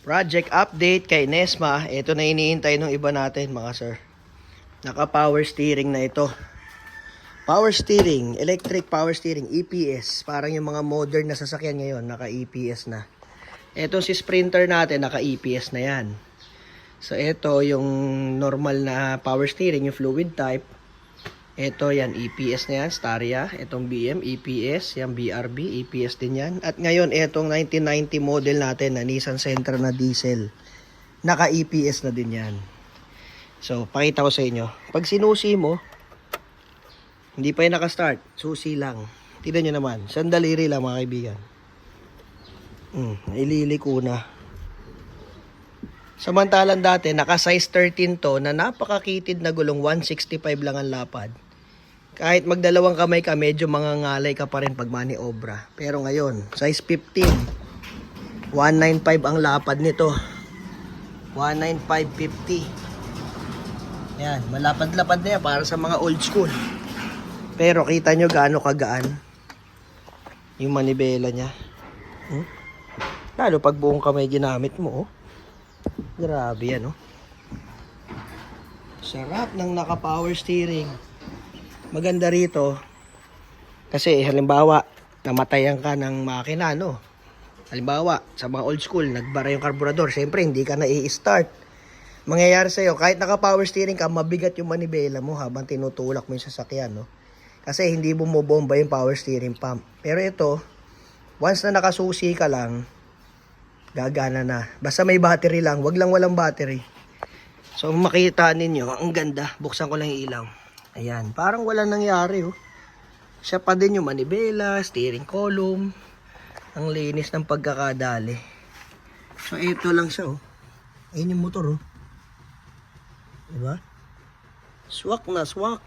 Project update kay Nesma. Ito na iniintay ng iba natin mga sir. Naka power steering na ito. Power steering, electric power steering, EPS. Parang yung mga modern na sasakyan ngayon, naka EPS na. Ito si Sprinter natin, naka EPS na yan. So ito yung normal na power steering, yung fluid type. Ito yan, EPS na yan, Staria. Itong BM, EPS. Yan, BRB, EPS din yan. At ngayon, itong 1990 model natin na Nissan Sentra na diesel. Naka-EPS na din yan. So, pakita ko sa inyo. Pag sinusi mo, hindi pa yung nakastart. Susi lang. Tignan nyo naman. Sandaliri lang mga kaibigan. Hmm, ililiko na. Samantalang dati, naka size 13 to na napakakitid na gulong 165 lang ang lapad. Kahit magdalawang kamay ka, medyo mangangalay ka pa rin pag maniobra. Pero ngayon, size 15. 195 ang lapad nito. 195.50. Yan, malapad-lapad na yan para sa mga old school. Pero kita nyo gaano kagaan yung manibela niya. Hmm? Lalo pag buong kamay ginamit mo, oh. Grabe yan, oh. Sarap ng naka-power steering. Maganda rito, kasi halimbawa, namatayan ka ng makina, no? Halimbawa, sa mga old school, nagbara yung karburador, siyempre hindi ka na i-start. Mangyayari sa'yo, kahit naka-power steering ka, mabigat yung manibela mo habang tinutulak mo yung sasakyan, no? Kasi hindi bumobomba yung power steering pump. Pero ito, once na nakasusi ka lang, gagana na. Basta may battery lang, wag lang walang battery. So makita ninyo, ang ganda. Buksan ko lang yung ilaw. Ayan, parang wala nangyari oh. Siya pa din yung manibela, steering column. Ang linis ng pagkakadali. So ito lang siya oh. Ayun yung motor oh. Diba? Swak na swak.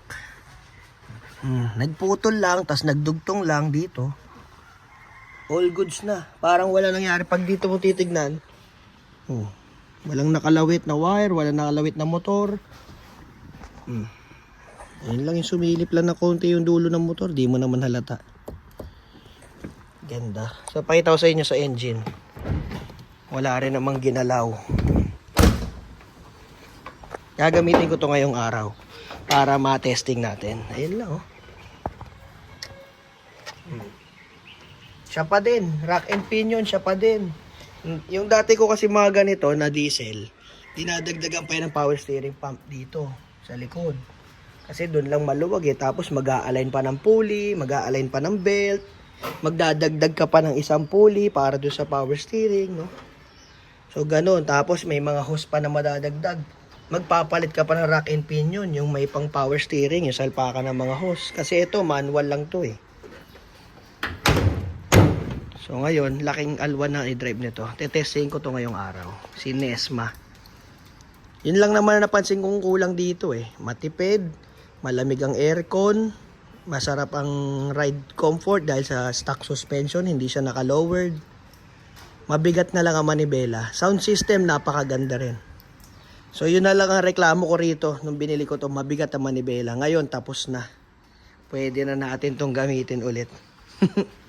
Hmm, nagputol lang, tas nagdugtong lang dito. All goods na. Parang wala nangyari. Pag dito mo titignan, oh, walang nakalawit na wire, walang nakalawit na motor. Hmm. Ayun lang yung sumilip lang na konti yung dulo ng motor. Di mo naman halata. Ganda. So, pakita ko sa inyo sa engine. Wala rin namang ginalaw. Gagamitin ko to ngayong araw para ma-testing natin. Ayun lang oh. Siya pa din. Rack and pinion, siya pa din. Yung dati ko kasi mga ganito na diesel, dinadagdagan pa yan ng power steering pump dito sa likod. Kasi doon lang maluwag eh. Tapos mag align pa ng pulley, mag align pa ng belt, magdadagdag ka pa ng isang pulley para doon sa power steering, no? So ganun. Tapos may mga hose pa na madadagdag. Magpapalit ka pa ng rack and pinion, yung may pang power steering, yung salpakan ng mga hose. Kasi ito, manual lang to eh. So ngayon, laking alwan na i-drive nito. Tetesting ko to ngayong araw. Si Nesma. Yun lang naman na napansin kong kulang dito eh. Matipid, malamig ang aircon, masarap ang ride comfort dahil sa stock suspension, hindi siya naka-lowered. Mabigat na lang ang manibela. Sound system, napakaganda rin. So yun na lang ang reklamo ko rito nung binili ko to mabigat ang manibela. Ngayon, tapos na. Pwede na natin tong gamitin ulit.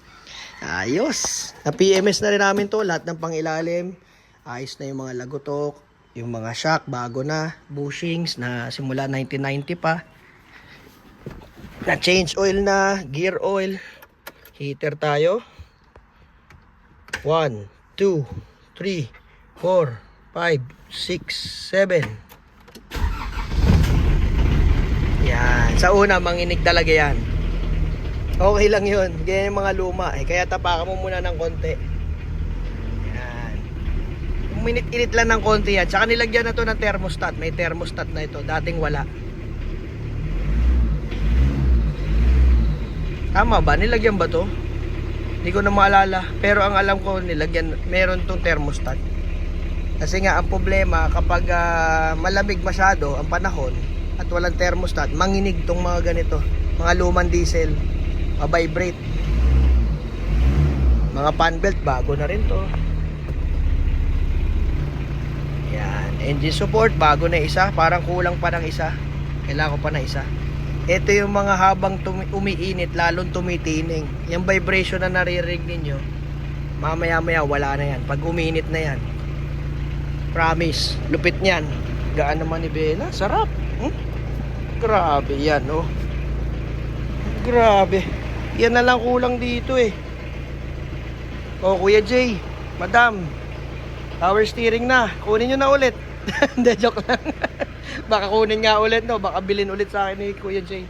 Ayos. Na PMS na rin namin to. Lahat ng pangilalim. Ayos na yung mga lagutok. Yung mga shock, bago na. Bushings na simula 1990 pa. Na change oil na. Gear oil. Heater tayo. 1, 2, 3, 4, 5, 6, 7. Yan. Sa una, manginig talaga yan. Okay lang yun. Ganyan yung mga luma. Eh. Kaya tapakan mo muna ng konti. Yan. Uminit-init lang ng konti yan. Tsaka nilagyan na to ng thermostat. May thermostat na ito. Dating wala. Tama ba? Nilagyan ba to? Hindi ko na maalala. Pero ang alam ko, nilagyan, meron tong thermostat. Kasi nga, ang problema, kapag ah, malamig masyado ang panahon at walang thermostat, manginig tong mga ganito. Mga lumang diesel ma-vibrate. Mga fan belt, bago na rin to. Yan. Engine support, bago na isa. Parang kulang pa ng isa. Kailangan ko pa na isa. Ito yung mga habang umiinit, lalong tumitining. Yung vibration na naririnig ninyo, mamaya-maya wala na yan. Pag uminit na yan. Promise. Lupit niyan. Gaan naman ni Bella. Sarap. Hmm? Grabe yan, oh. Grabe. Yan na lang kulang dito eh. Oh, Kuya Jay. Madam. Power steering na. Kunin nyo na ulit. Hindi, joke lang. Baka kunin nga ulit, no? Baka bilhin ulit sa akin ni Kuya Jay.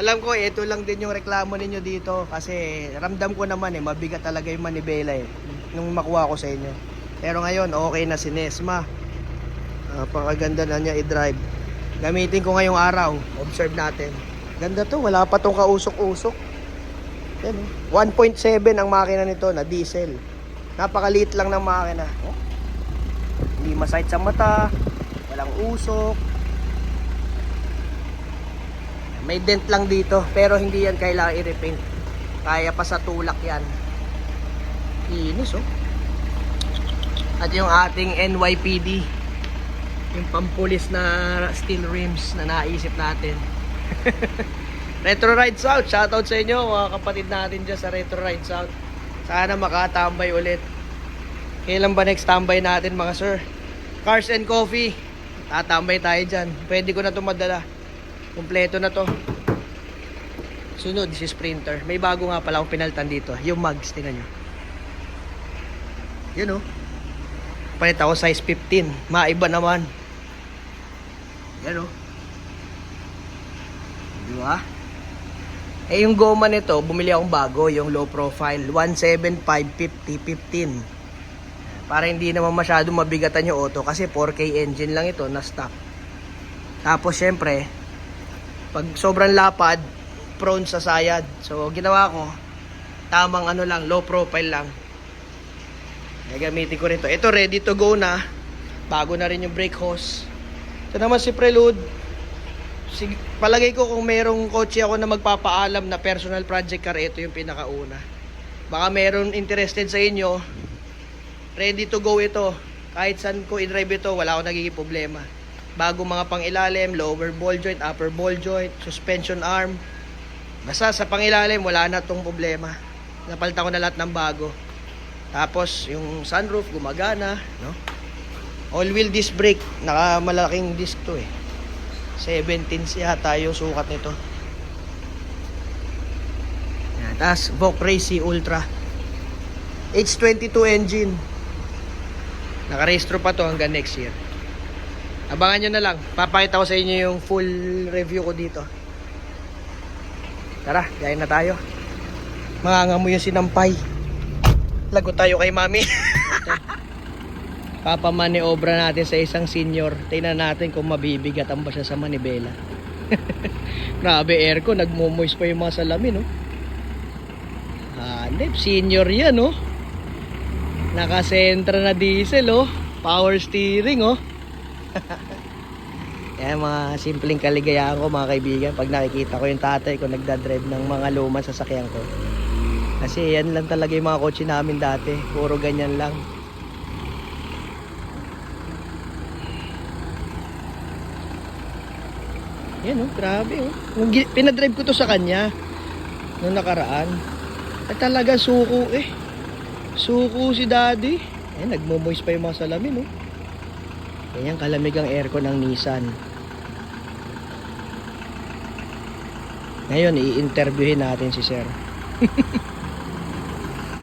Alam ko, ito lang din yung reklamo ninyo dito kasi ramdam ko naman eh, mabigat talaga yung manibela eh, nung makuha ko sa inyo. Pero ngayon, okay na si Nesma. Napakaganda na niya i-drive. Gamitin ko ngayong araw. Observe natin. Ganda to, wala pa tong kausok-usok. Yan oh. 1.7 ang makina nito na diesel. Napakaliit lang ng makina. Oh. Hindi masahit sa mata, walang usok. May dent lang dito, pero hindi yan kailangan i-repaint. Kaya pa sa tulak yan. Inis oh. At yung ating NYPD, yung pampulis na steel rims na naisip natin. Retro Ride South, shoutout sa inyo mga kapatid natin dyan sa Retro Ride South. Sana makatambay ulit. Kailan ba next tambay natin mga sir? Cars and Coffee. Tatambay tayo dyan. Pwede ko na ito madala. Kompleto na to. Sunod, si Sprinter. May bago nga pala akong pinaltan dito. Yung mugs, tingnan nyo. Yun oh. Palit ako size 15. Maiba naman. Yan oh. Di ba? Eh yung goma nito, bumili akong bago, yung low profile, 17550 15. Para hindi naman masyado mabigatan yung auto kasi 4K engine lang ito na stock. Tapos syempre, pag sobrang lapad, prone sa sayad. So ginawa ko, tamang ano lang, low profile lang. Gagamitin ko rito. Ito ready to go na. Bago na rin yung brake hose. Ito naman si Prelude. Sig- palagay ko kung merong kotse ako na magpapaalam na personal project car, ito yung pinakauna. Baka meron interested sa inyo, ready to go ito. Kahit saan ko i-drive ito, wala akong nagiging problema. Bago mga pangilalim, lower ball joint, upper ball joint, suspension arm. Basta sa pangilalim, wala na tong problema. Napalitan ko na lahat ng bago. Tapos, yung sunroof, gumagana, no? All-wheel disc brake, naka malaking disc to eh. 17 siya tayo sukat nito. Yan, tapos Racy Ultra. H22 engine. Nakarehistro pa to hanggang next year. Abangan nyo na lang. Papakita ko sa inyo yung full review ko dito. Tara, yayin na tayo. Manganga mo yung sinampay. Lago tayo kay mami. Papamaniobra natin sa isang senior. Tingnan natin kung mabibigatan ba siya sa manibela. Grabe aircon, nagmo-moist pa yung mga salamin, no? Hanip, senior yan, no? Nakasentra na diesel, oh. Power steering, oh. Yan mga simpleng kaligayahan ko mga kaibigan pag nakikita ko yung tatay ko nagdadrive ng mga lumang sasakyan ko. Kasi yan lang talaga yung mga kotse namin dati. Puro ganyan lang. Yan oh, grabe oh. Pinadrive ko to sa kanya nung nakaraan. At talaga suko eh. Suko si daddy. Eh, nagmo-moist pa yung mga salamin oh. Ganyan kalamig ang aircon ng Nissan. Ngayon, i-interviewin natin si Sir.